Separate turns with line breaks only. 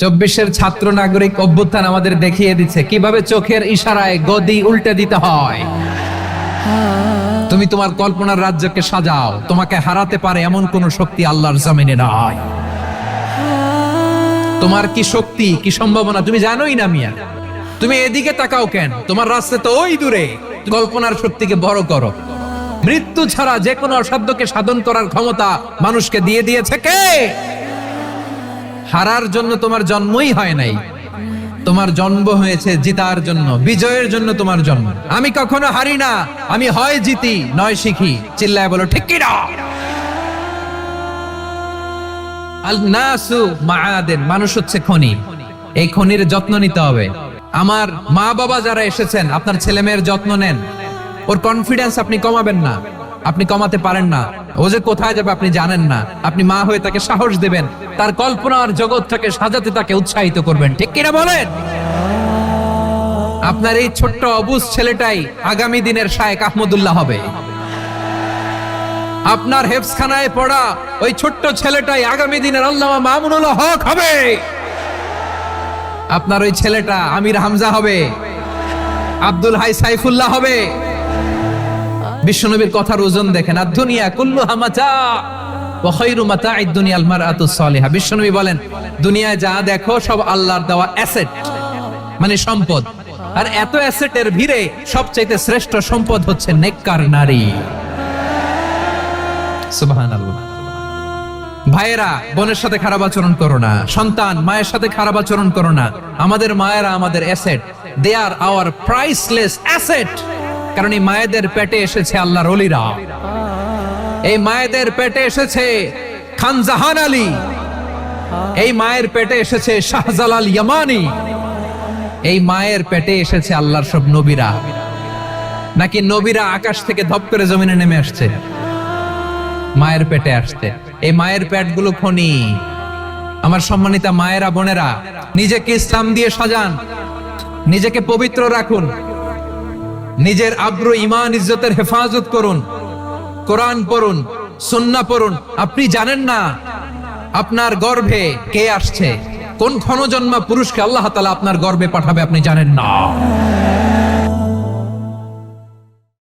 চব্বিশের ছাত্র নাগরিক অভ্যুত্থান আমাদের দেখিয়ে দিচ্ছে। কীভাবে চোখের ইশারায় গদি উল্টে দিতে হয়? তুমি তোমার কল্পনার রাজ্যকে সাজাও। তোমাকে হারাতে পারে এমন কোন শক্তি আল্লাহর জমিনে নয় তোমার কি শক্তি, কি সম্ভাবনা? তুমি জানোই না মিয়া। তুমি এদিকে তাকাও কেন? তোমার রাস্তা তো ওই দূরে। কল্পনার শক্তিকে বড় করো। মৃত্যু ছাড়া যে কোনো অসাধ্যকে সাধন করার ক্ষমতা মানুষকে দিয়ে দিয়েছে কে? হারার জন্য তোমার জন্মই হয় নাই। তোমার জন্ম হয়েছে জিতার জন্য, বিজয়ের জন্য তোমার জন্ম। আমি কখনো হারি না, আমি হয় জিতি, নয় শিখি। চিল্লায় বলো, ঠিক কি না? আল নাসু মাআদেন মানুষ হচ্ছে খনি। এই খনির যত্ন নিতে হবে। আমার মা বাবা যারা এসেছেন, আপনার ছেলে মেয়ের যত্ন নেন। ওর কনফিডেন্স আপনি কমাবেন না। আপনি কমাতে পারেন না। ও যে কোথায় যাবে আপনি জানেন না। আপনি মা হয়ে তাকে সাহস দেবেন। তার কল্পনার জগৎটাকে সাজাতে তাকে উৎসাহিত করবেন। ঠিক কিনা বলেন? আপনার এই ছোট্ট অবুজ ছেলেটাই আগামী দিনের শায়েক আহমদুল্লাহ হবে। আপনার হেফসখানায় পড়া ওই ছোট্ট ছেলেটাই আগামী দিনের আল্লামা মামুনুল হক হবে। আপনার ওই ছেলেটা আমির হামজা হবে। আব্দুল হাই সাইফুল্লাহ হবে। বিশ্বনবীর কথার ওজন দেখেন। আর দুনিয়া কুল্লু হামাচা মানে সুবহানাল্লাহ। ভাইয়েরা, বোনের সাথে খারাপ আচরণ করো না। সন্তান, মায়ের সাথে খারাপ আচরণ করো না। আমাদের মায়েরা আমাদের asset, they are our priceless asset. কারণ এই মায়েদের পেটে এসেছে আল্লাহর অলিরা। এই মায়েদের পেটে এসেছে খান জাহান আলী। এই মায়ের পেটে এসেছে শাহজালাল ইয়ামানি। এই মায়ের পেটে এসেছে আল্লাহর সব নবীরা। নাকি নবীরা আকাশ থেকে ধপ করে জমিনে নেমে আসছে? মায়ের পেটে আসতে এই মায়ের পেটগুলো খনি আমার সম্মানিতা মায়েরা, বোনেরা, নিজেকে ইসলাম দিয়ে সাজান, নিজেকে পবিত্র রাখুন। নিজের আব্র ইমান ইজ্জতের হেফাজত করুন। কোরআন পড়ুন, সন্না পড়ুন। আপনি জানেন না আপনার গর্ভে কে আসছে? কোন ক্ষণজন্মা পুরুষকে আল্লাহ তালা আপনার গর্বে পাঠাবে আপনি জানেন না।